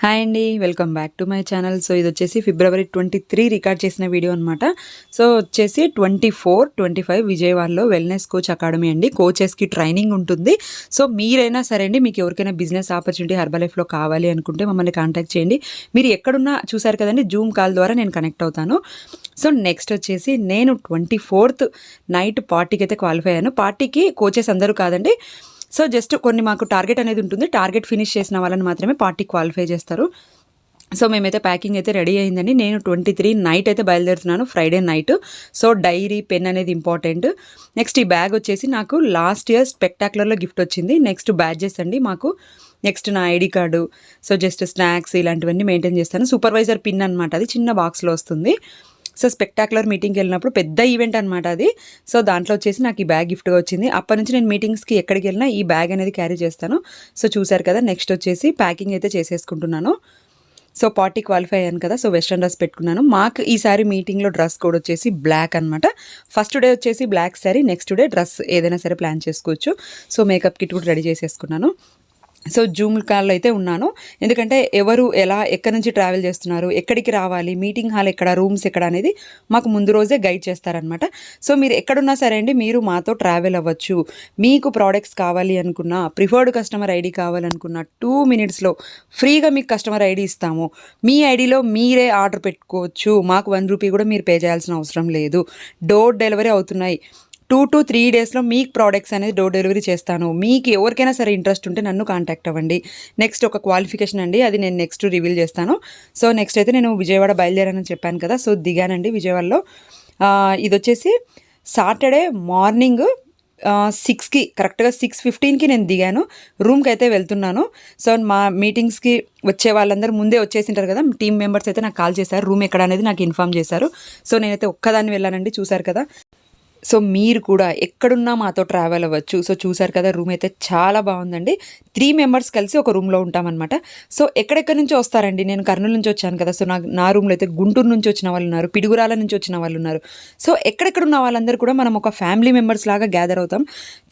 Hi అండి welcome back to my channel. So ఇది వచ్చేసి ఫిబ్రవరి ట్వంటీ త్రీ రికార్డ్ చేసిన వీడియో అనమాట సో వచ్చేసి ట్వంటీ ఫోర్ ట్వంటీ ఫైవ్ విజయవాడలో వెల్నెస్ కోచ్ అకాడమీ అండి. కోచెస్కి ట్రైనింగ్ ఉంటుంది. సో మీరైనా సరే అండి మీకు ఎవరికైనా బిజినెస్ ఆపర్చునిటీ హర్బల్ లైఫ్లో కావాలి అనుకుంటే మమ్మల్ని కాంటాక్ట్ చేయండి. మీరు ఎక్కడున్నా చూసారు కదండి జూమ్ కాల్ ద్వారా నేను కనెక్ట్ అవుతాను. సో నెక్స్ట్ వచ్చేసి నేను ట్వంటీ ఫోర్త్ నైట్ పార్టీకి అయితే క్వాలిఫై అయ్యాను. పార్టీకి కోచెస్ అందరూ కాదండి సో జస్ట్ కొన్ని మాకు టార్గెట్ అనేది ఉంటుంది. టార్గెట్ ఫినిష్ చేసిన వాళ్ళని మాత్రమే పార్టీ క్వాలిఫై చేస్తారు. సో మేమైతే ప్యాకింగ్ అయితే రెడీ అయిందండి. నేను ట్వంటీ త్రీ నైట్ అయితే బయలుదేరుతున్నాను Friday night. So diary pen అనేది ఇంపార్టెంట్. నెక్స్ట్ ఈ బ్యాగ్ వచ్చేసి నాకు లాస్ట్ ఇయర్ స్పెక్టాక్యులర్లో గిఫ్ట్ వచ్చింది. నెక్స్ట్ బ్యాడ్జెస్ అండి మాకు. నెక్స్ట్ నా ID card. So just snacks ఇలాంటివన్నీ మెయింటైన్ చేస్తాను. సూపర్వైజర్ పిన్ అనమాట అది చిన్న బాక్స్లో వస్తుంది. సో స్పెక్టాక్యులర్ మీటింగ్కి వెళ్ళినప్పుడు పెద్ద ఈవెంట్ అనమాట అది. సో దాంట్లో వచ్చేసి నాకు ఈ బ్యాగ్ గిఫ్ట్గా వచ్చింది. అప్పటి నుంచి నేను మీటింగ్స్కి ఎక్కడికి వెళ్ళినా ఈ బ్యాగ్ అనేది క్యారీ చేస్తాను. సో చూసారు కదా నెక్స్ట్ వచ్చేసి ప్యాకింగ్ అయితే చేసేసుకుంటున్నాను. సో పార్టీ క్వాలిఫై అయ్యాను కదా సో వెస్ట్రన్ డ్రెస్ పెట్టుకున్నాను. మాకు ఈసారి మీటింగ్లో డ్రెస్ కోడ్ వచ్చేసి బ్లాక్ అనమాట ఫస్ట్ డే వచ్చేసి black sari next day dress ఏదైనా సరే ప్లాన్ చేసుకోవచ్చు. సో మేకప్ కిట్ కూడా రెడీ చేసేసుకున్నాను. సో జూమ్ కాల్లో అయితే ఉన్నాను. ఎందుకంటే ఎవరు ఎలా ఎక్కడి నుంచి ట్రావెల్ చేస్తున్నారు ఎక్కడికి రావాలి మీటింగ్ హాల్ ఎక్కడ రూమ్స్ ఎక్కడ అనేది మాకు ముందు రోజే గైడ్ చేస్తారనమాట సో మీరు ఎక్కడున్నా సరే అండి మీరు మాతో ట్రావెల్ అవ్వచ్చు. మీకు ప్రోడక్ట్స్ కావాలి అనుకున్నా ప్రిఫర్డ్ కస్టమర్ ఐడి కావాలనుకున్న టూ మినిట్స్లో ఫ్రీగా మీకు కస్టమర్ ఐడి ఇస్తాము. మీ ఐడిలో మీరే ఆర్డర్ పెట్టుకోవచ్చు. మాకు వన్ రూపీ కూడా మీరు పే చేయాల్సిన అవసరం లేదు. డోర్ డెలివరీ అవుతున్నాయి. టూ టు త్రీ డేస్లో మీకు ప్రోడక్ట్స్ అనేది డోర్ డెలివరీ చేస్తాను. మీకు ఎవరికైనా సరే ఇంట్రెస్ట్ ఉంటే నన్ను కాంటాక్ట్ అవ్వండి. నెక్స్ట్ ఒక క్వాలిఫికేషన్ అండి. అది నేను నెక్స్ట్ రివీల్ చేస్తాను. సో నెక్స్ట్ అయితే నేను విజయవాడ బయలుదేరానని చెప్పాను కదా. సో దిగానండి విజయవాడలో. ఇది వచ్చేసి సాటర్డే మార్నింగ్ సిక్స్కి కరెక్ట్గా సిక్స్ ఫిఫ్టీన్కి నేను దిగాను. రూమ్కి అయితే వెళ్తున్నాను. సో మా మీటింగ్స్కి వచ్చే వాళ్ళందరూ ముందే వచ్చేసింటారు కదా. టీమ్ మెంబర్స్ అయితే నాకు కాల్ చేశారు. రూమ్ ఎక్కడ అనేది నాకు ఇన్ఫామ్ చేశారు. సో నేనైతే ఒక్కదాన్ని వెళ్ళానండి. చూశారు కదా. సో మీరు కూడా ఎక్కడున్నా మాతో ట్రావెల్ అవ్వచ్చు. సో చూసారు కదా రూమ్ అయితే చాలా బాగుందండి. త్రీ మెంబర్స్ కలిసి ఒక రూమ్లో ఉంటామన్నమాట. సో ఎక్కడెక్కడి నుంచి వస్తారండి? నేను కర్నూలు నుంచి వచ్చాను కదా సో నా నా రూమ్లో అయితే గుంటూరు నుంచి వచ్చిన వాళ్ళు ఉన్నారు పిడుగురాల నుంచి వచ్చిన వాళ్ళు ఉన్నారు. సో ఎక్కడెక్కడ ఉన్న వాళ్ళందరూ కూడా మనం ఒక ఫ్యామిలీ మెంబర్స్ లాగా గ్యాదర్ అవుతాం.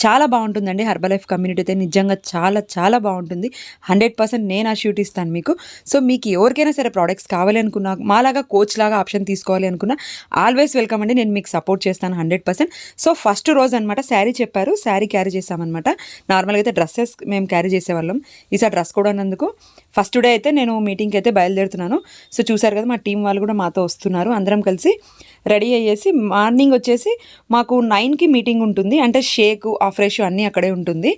చాలా బాగుంటుందండి హర్బల్ లైఫ్ కమ్యూనిటీ అయితే నిజంగా చాలా చాలా బాగుంటుంది. హండ్రెడ్ పర్సెంట్ నేను ఆ షూట్ ఇస్తాను మీకు. సో మీకు ఎవరికైనా సరే ప్రోడక్ట్స్ కావాలి అనుకున్నా మాలాగా కోచ్ లాగా ఆప్షన్ తీసుకోవాలి అనుకున్నా ఆల్వేస్ వెల్కమ్ అండి. నేను మీకు సపోర్ట్ చేస్తాను హండ్రెడ్ పర్సెంట్ సో ఫస్ట్ రోజు అనమాట శారీ చెప్పారు. శారీ క్యారీ చేసామన్నమాట నార్మల్గా అయితే డ్రెస్సెస్ మేము క్యారీ చేసేవాళ్ళం. ఈసారి డ్రెస్ కూడా ఉన్నందుకు. ఫస్ట్ డే అయితే నేను మీటింగ్కి అయితే బయలుదేరుతున్నాను. సో చూసారు కదా మా టీం వాళ్ళు కూడా మాతో వస్తున్నారు. అందరం కలిసి రెడీ అయ్యేసి మార్నింగ్ వచ్చేసి మాకు నైన్కి మీటింగ్ ఉంటుంది. అంటే షేక్ ఆ ఫ్రెష్ అన్నీ అక్కడే ఉంటుంది.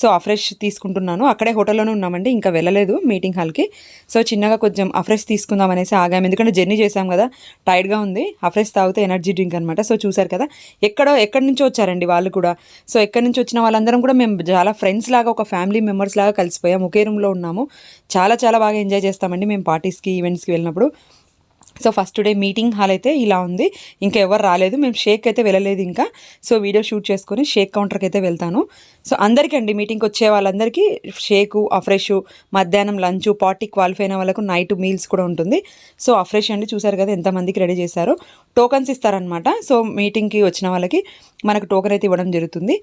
సో అఫ్రెష్ తీసుకుంటున్నాను. అక్కడే హోటల్లోనే ఉన్నామండి ఇంకా వెళ్ళలేదు మీటింగ్ హాల్కి. సో చిన్నగా కొంచెం అఫ్రెష్ తీసుకుందాం అనేసి ఆగాము. ఎందుకంటే జర్నీ చేసాం కదా టైర్డ్గా ఉంది. అఫ్రెష్ తాగితే ఎనర్జీ డ్రింక్ అనమాట సో చూసారు కదా ఎక్కడో ఎక్కడి నుంచో వచ్చారండి వాళ్ళు కూడా. సో ఎక్కడి నుంచి వచ్చిన వాళ్ళందరం కూడా మేము చాలా ఫ్రెండ్స్ లాగా ఒక ఫ్యామిలీ మెంబర్స్ లాగా కలిసిపోయాం. ఒకే రూమ్లో ఉన్నాము. చాలా చాలా బాగా ఎంజాయ్ చేస్తామండి మేము పార్టీస్కి ఈవెంట్స్కి వెళ్ళినప్పుడు. So first day meeting hall అయితే ఇలా ఉంది. ఇంకా ఎవరు రాలేదు. మేము షేక్ అయితే వెళ్ళలేదు ఇంకా. సో వీడియో షూట్ చేసుకొని షేక్ కౌంటర్కి అయితే వెళ్తాను. సో అందరికీ అండి మీటింగ్కి వచ్చే వాళ్ళందరికీ షేకు అఫ్రెష్ మధ్యాహ్నం లంచ్ పార్టీ క్వాలిఫై అయిన వాళ్ళకు నైట్ మీల్స్ కూడా ఉంటుంది. సో అఫ్రెష్ అండి. చూసారు కదా ఎంతమందికి రెడీ చేశారు. టోకన్స్ ఇస్తారనమాట సో మీటింగ్కి వచ్చిన వాళ్ళకి మనకు టోకన్ అయితే ఇవ్వడం జరుగుతుంది.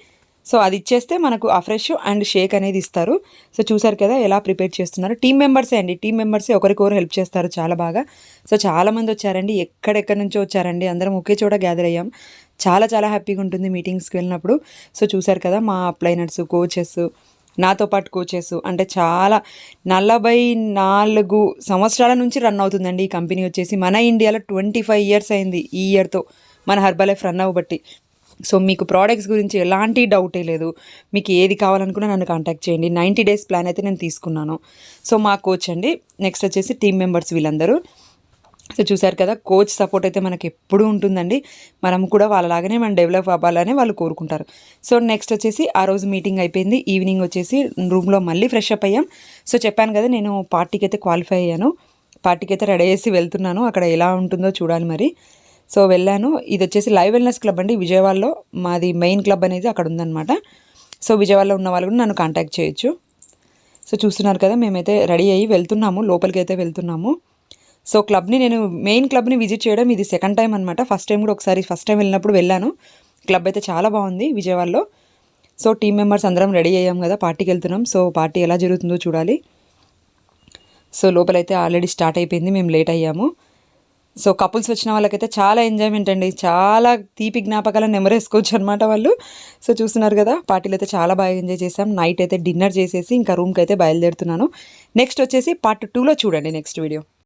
సో అది ఇచ్చేస్తే మనకు ఆ ఫ్రెష్ అండ్ షేక్ అనేది ఇస్తారు. సో చూసారు కదా ఎలా ప్రిపేర్ చేస్తున్నారు. టీం మెంబర్సే అండి. టీం మెంబర్సే ఒకరికొకరు హెల్ప్ చేస్తారు చాలా బాగా. సో చాలామంది వచ్చారండి. ఎక్కడెక్కడి నుంచో వచ్చారండి. అందరం ఒకే చోట గ్యాదర్ అయ్యాం. చాలా చాలా హ్యాపీగా ఉంటుంది మీటింగ్స్కి వెళ్ళినప్పుడు. సో చూసారు కదా మా అప్లైనర్స్ కోచెస్ నాతో పాటు కోచెస్ అంటే చాలా నలభై నాలుగు సంవత్సరాల నుంచి రన్ అవుతుందండి ఈ కంపెనీ వచ్చేసి. మన ఇండియాలో ట్వంటీ ఫైవ్ ఇయర్స్ అయింది ఈ ఇయర్తో. మన హర్బల్ లైఫ్ రన్ అవ్వబట్టి. సో మీకు ప్రోడక్ట్స్ గురించి ఎలాంటి డౌటే లేదు. మీకు ఏది కావాలనుకున్నా నన్ను కాంటాక్ట్ చేయండి. నైంటీ డేస్ ప్లాన్ అయితే నేను తీసుకున్నాను. సో మా కోచ్ అండి. నెక్స్ట్ వచ్చేసి టీం మెంబర్స్ వీళ్ళందరూ. సో చూసారు కదా కోచ్ సపోర్ట్ అయితే మనకి ఎప్పుడూ ఉంటుందండి. మనం కూడా వాళ్ళలాగానే మనం డెవలప్ అవ్వాలని వాళ్ళు కోరుకుంటారు. సో నెక్స్ట్ వచ్చేసి ఆ రోజు మీటింగ్ అయిపోయింది. ఈవినింగ్ వచ్చేసి రూమ్లో మళ్ళీ ఫ్రెష్ అప్ అయ్యాం. సో చెప్పాను కదా నేను పార్టీకి అయితే క్వాలిఫై అయ్యాను. పార్టీకి అయితే రెడీ చేసి వెళ్తున్నాను. అక్కడ ఎలా ఉంటుందో చూడాలి మరి. సో వెళ్ళాను. ఇది వచ్చేసి లైవ్ వెల్నెస్ క్లబ్ అండి. విజయవాడలో మాది మెయిన్ క్లబ్ అనేది అక్కడ ఉందన్నమాట. సో విజయవాడలో ఉన్న వాళ్ళు కూడా నన్ను కాంటాక్ట్ చేయొచ్చు. సో చూస్తున్నారు కదా మేమైతే రెడీ అయ్యి వెళ్తున్నాము. లోపలికి అయితే వెళ్తున్నాము. సో క్లబ్ని నేను మెయిన్ క్లబ్ని విజిట్ చేయడం ఇది సెకండ్ టైం అనమాట ఫస్ట్ టైం కూడా ఒకసారి ఫస్ట్ టైం వెళ్ళినప్పుడు వెళ్ళాను. క్లబ్ అయితే చాలా బాగుంది విజయవాడలో. సో టీం మెంబర్స్ అందరం రెడీ అయ్యాం కదా పార్టీకి వెళ్తున్నాం. సో పార్టీ ఎలా జరుగుతుందో చూడాలి. సో లోపలైతే ఆల్రెడీ స్టార్ట్ అయిపోయింది. మేము లేట్ అయ్యాము. సో కపుల్స్ వచ్చిన వాళ్ళకైతే చాలా ఎంజాయ్మెంట్ అండి. చాలా తీపి జ్ఞాపకాలను నెమరేసుకోవచ్చు అనమాట వాళ్ళు. సో చూస్తున్నారు కదా పార్టీలు అయితే చాలా బాగా ఎంజాయ్ చేసాం నైట్ అయితే డిన్నర్ చేసేసి ఇంకా రూమ్కి అయితే బయలుదేరుతున్నాను. నెక్స్ట్ వచ్చేసి పార్ట్ టూలో చూడండి నెక్స్ట్ వీడియో